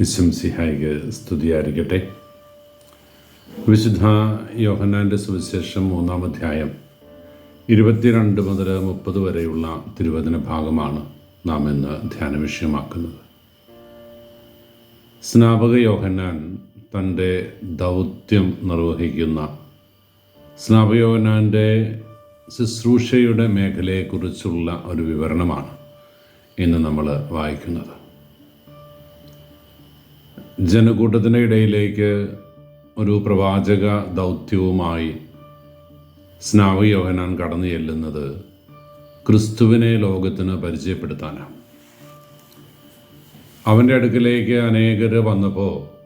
വിശംസിഹായിക്ക് സ്തുതിയായിരിക്കട്ടെ. വിശുദ്ധ യോഹന്നാന്റെ സുവിശേഷം മൂന്നാം അധ്യായം ഇരുപത്തിരണ്ട് മുതൽ മുപ്പത് വരെയുള്ള തിരുവചന ഭാഗമാണ് നാം ഇന്ന് ധ്യാന വിഷയമാക്കുന്നത്. സ്നാപക യോഹന്നാൻ തന്റെ ദൗത്യം നിർവഹിക്കുന്ന സ്നാപക യോഹന്നാന്റെ ശുശ്രൂഷയുടെ മേഖലയെക്കുറിച്ചുള്ള ഒരു വിവരണമാണ് ഇന്ന് നമ്മൾ വായിക്കുന്നത്. ജനക്കൂട്ടത്തിന്റെ ഇടയിലേക്ക് ഒരു പ്രവാചക ദൗത്യവുമായി സ്നാവയോഹനാൻ കടന്നു ചെല്ലുന്നത് ക്രിസ്തുവിനെ ലോകത്തിന് പരിചയപ്പെടുത്താനാണ്. അവന്റെ അടുക്കിലേക്ക് അനേകർ വന്നപ്പോൾ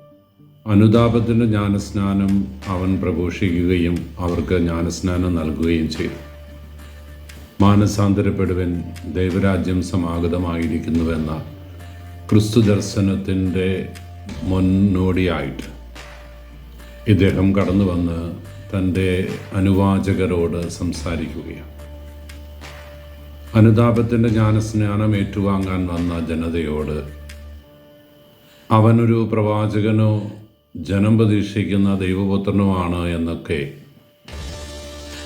അനുതാപത്തിന്റെ ജ്ഞാനസ്നാനം അവൻ പ്രഘോഷിക്കുകയും അവർക്ക് ജ്ഞാനസ്നാനം നൽകുകയും ചെയ്തു. മാനസാന്തരപ്പെടുവൻ ദൈവരാജ്യം സമാഗതമായിരിക്കുന്നുവെന്ന ക്രിസ്തു ദർശനത്തിന്റെ മുന്നോടിയായിട്ട്. ഇദ്ദേഹം കടന്നു വന്ന് തന്റെ അനുവാചകരോട് സംസാരിക്കുകയാണ്. അനുതാപത്തിന്റെ ജ്ഞാനസ്നാനം ഏറ്റുവാങ്ങാൻ വന്ന ജനതയോട് അവനൊരു പ്രവാചകനോ ജനം പ്രതീക്ഷിക്കുന്ന ദൈവപുത്രനുമാണ് എന്നൊക്കെ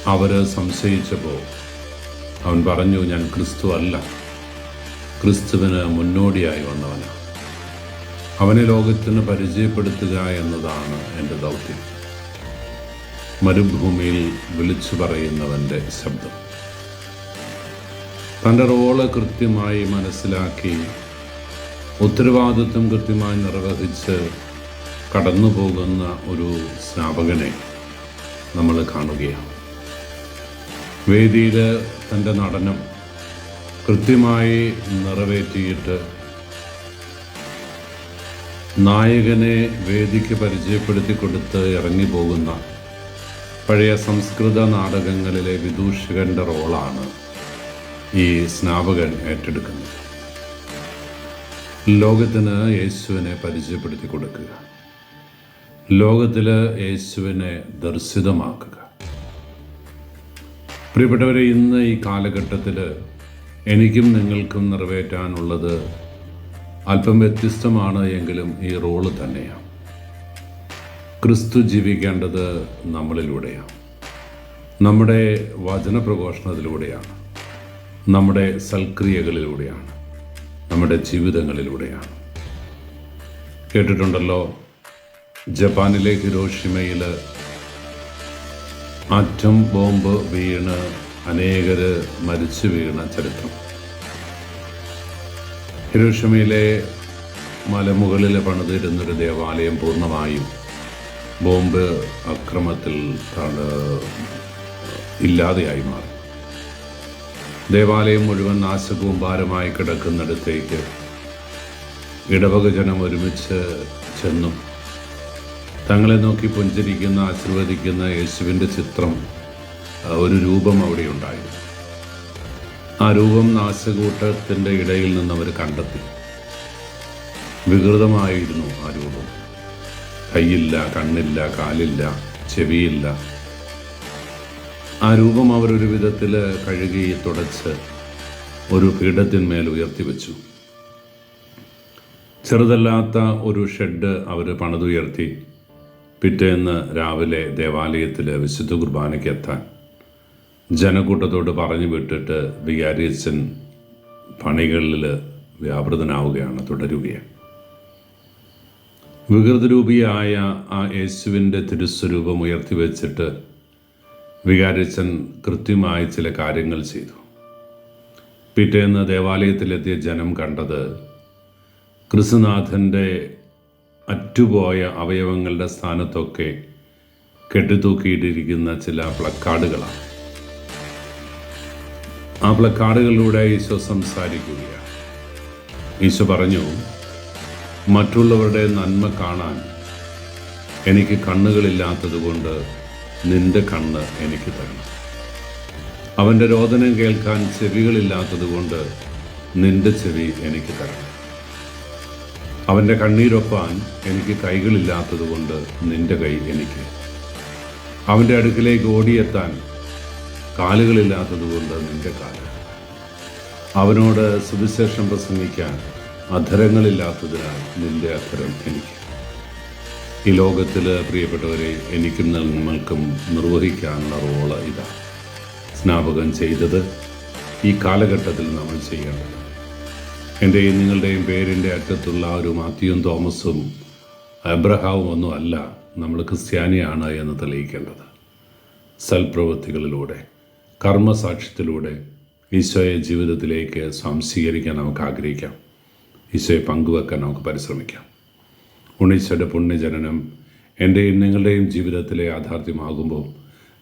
അവർ സംശയിച്ചപ്പോൾ അവൻ പറഞ്ഞു ഞാൻ ക്രിസ്തു അല്ല. ക്രിസ്തുവിന് മുന്നോടിയായി വന്നവനാണ്. അവനെ ലോകത്തിന് പരിചയപ്പെടുത്തുക എന്നതാണ് എന്റെ ദൗത്യം. മരുഭൂമിയിൽ വിളിച്ചു പറയുന്നവന്റെ ശബ്ദം. തന്റെ റോൾ കൃത്യമായി മനസ്സിലാക്കി ഉത്തരവാദിത്വം കൃത്യമായി നിർവഹിച്ച് കടന്നു പോകുന്ന ഒരു സ്നാപകനെ നമ്മൾ കാണുകയാണ്. വേദിയിൽ തന്റെ നടനം കൃത്യമായി നിറവേറ്റിയിട്ട് നായകനെ വേദിക്ക് പരിചയപ്പെടുത്തി കൊടുത്ത് ഇറങ്ങി പോകുന്ന പഴയ സംസ്കൃത നാടകങ്ങളിലെ വിദൂഷകന്റെ റോളാണ് ഈ സ്നാപകൻ ഏറ്റെടുക്കുന്നത്. ലോകത്തിന് യേശുവിനെ പരിചയപ്പെടുത്തി കൊടുക്കുക ലോകത്തിൽ യേശുവിനെ ദർശിതമാക്കുക. പ്രിയപ്പെട്ടവരെ ഇന്ന് ഈ കാലഘട്ടത്തിൽ എനിക്കും നിങ്ങൾക്കും നിറവേറ്റാനുള്ളത് അല്പം വ്യത്യസ്തമാണ് എങ്കിലും ഈ റോൾ തന്നെയാണ്. ക്രിസ്തു ജീവിക്കേണ്ടത് നമ്മളിലൂടെയാണ്. നമ്മുടെ വചനപ്രഘോഷണത്തിലൂടെയാണ്. നമ്മുടെ സൽക്രിയകളിലൂടെയാണ്. നമ്മുടെ ജീവിതങ്ങളിലൂടെയാണ്. കേട്ടിട്ടുണ്ടല്ലോ ജപ്പാനിലെ ഹിരോഷിമയിൽ ആറ്റം ബോംബ് വീണ് അനേകർ മരിച്ചു വീണ ചരിത്രം. ഹിരോഷിമയിലെ മലമുകളിൽ പണിതിരുന്നൊരു ദേവാലയം പൂർണമായും ബോംബ് അക്രമത്തിൽ ഇല്ലാതെയായി മാറി. ദേവാലയം മുഴുവൻ നാശകൂമ്പാരമായി കിടക്കുന്നിടത്തേക്ക് ഇടവക ജനം ഒരുമിച്ച് ചെന്നു തങ്ങളെ നോക്കി പുഞ്ചിരിക്കുന്ന ആശീർവദിക്കുന്ന യേശുവിന്റെ ചിത്രം ഒരു രൂപം അവിടെ ഉണ്ടായിരുന്നു ആ രൂപം നാശകൂട്ടത്തിന്റെ ഇടയിൽ നിന്ന് അവർ കണ്ടെത്തി. വികൃതമായിരുന്നു ആ രൂപം. കൈയില്ല കണ്ണില്ല കാലില്ല ചെവിയില്ല. ആ രൂപം അവരൊരു വിധത്തിൽ കഴുകി തുടച്ച് ഒരു പീഠത്തിന്മേൽ ഉയർത്തിവെച്ചു. ചെറുതല്ലാത്ത ഒരു ഷെഡ് അവർ പണിതുയർത്തി. പിറ്റേന്ന് രാവിലെ ദേവാലയത്തിൽ വിശുദ്ധ കുർബാനയ്ക്ക് എത്താൻ ജനക്കൂട്ടത്തോട് പറഞ്ഞു വിട്ടിട്ട് വികാരിയച്ഛൻ പണികളിൽ വ്യാപൃതനാവുകയാണ് തുടരുകയാണ്. വികൃതരൂപിയായ ആ യേശുവിന്റെ തിരുസ്വരൂപം ഉയർത്തി വെച്ചിട്ട് വികാരിച്ചൻ കൃത്യമായി ചില കാര്യങ്ങൾ ചെയ്തു. പിറ്റേന്ന് ദേവാലയത്തിലെത്തിയ ജനം കണ്ടത് ക്രിസ്തുനാഥന്റെ അറ്റുപോയ അവയവങ്ങളുടെ സ്ഥാനത്തൊക്കെ കെട്ടിത്തൂക്കിയിട്ടിരിക്കുന്ന ചില പ്ലക്കാർഡുകളാണ്. ആ പ്ലക്കാർഡുകളിലൂടെ ഈശോ സംസാരിക്കുകയാണ്. ഈശോ പറഞ്ഞു മറ്റുള്ളവരുടെ നന്മ കാണാൻ എനിക്ക് കണ്ണുകളില്ലാത്തതുകൊണ്ട് നിന്റെ കണ്ണ് എനിക്ക് തരണം. അവന്റെ രോദനം കേൾക്കാൻ ചെവികളില്ലാത്തതുകൊണ്ട് നിന്റെ ചെവി എനിക്ക് തരണം. അവന്റെ കണ്ണീരൊപ്പാൻ എനിക്ക് കൈകളില്ലാത്തതുകൊണ്ട് നിന്റെ കൈ എനിക്ക്. അവന്റെ അടുക്കിലേക്ക് ഓടിയെത്താൻ കാലുകളില്ലാത്തതുകൊണ്ട് നിന്റെ കാല അവനോട് സുവിശേഷം പ്രസംഗിക്കാൻ അധരങ്ങളില്ലാത്തതിനാൽ നിന്റെ അധരം എനിക്ക്. ഈ ലോകത്തിൽ പ്രിയപ്പെട്ടവരെ എനിക്കും നിങ്ങൾക്കും നിർവഹിക്കാനുള്ള റോൾ ഇതാ. സ്നാപകം ചെയ്തത് ഈ കാലഘട്ടത്തിൽ നമ്മൾ ചെയ്യേണ്ടത് എന്റെയും നിങ്ങളുടെയും പേരിന്റെ അറ്റത്തുള്ള ഒരു മാത്യുവും തോമസും അബ്രഹാവും ഒന്നും അല്ല നമ്മൾ ക്രിസ്ത്യാനിയാണ് എന്ന് തെളിയിക്കേണ്ടത്. സൽപ്രവൃത്തികളിലൂടെ. കർമ്മസാക്ഷ്യത്തിലൂടെ ഈശോയെ ജീവിതത്തിലേക്ക് സ്വാംശീകരിക്കാൻ നമുക്ക് ആഗ്രഹിക്കാം. ഈശോയെ പങ്കുവെക്കാൻ നമുക്ക് പരിശ്രമിക്കാം. ഉണ്ണീശോയുടെ പുണ്യജനനം എന്റെയും നിങ്ങളുടെയും ജീവിതത്തിലെ യാഥാർത്ഥ്യമാകുമ്പോൾ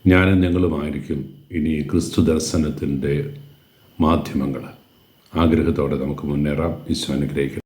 ഞാനും നിങ്ങളുമായിരിക്കും ഇനി ക്രിസ്തു ദർശനത്തിന്റെ മാധ്യമങ്ങൾ. ആഗ്രഹത്തോടെ നമുക്ക് മുന്നേറാം. ഈശോ അനുഗ്രഹിക്കും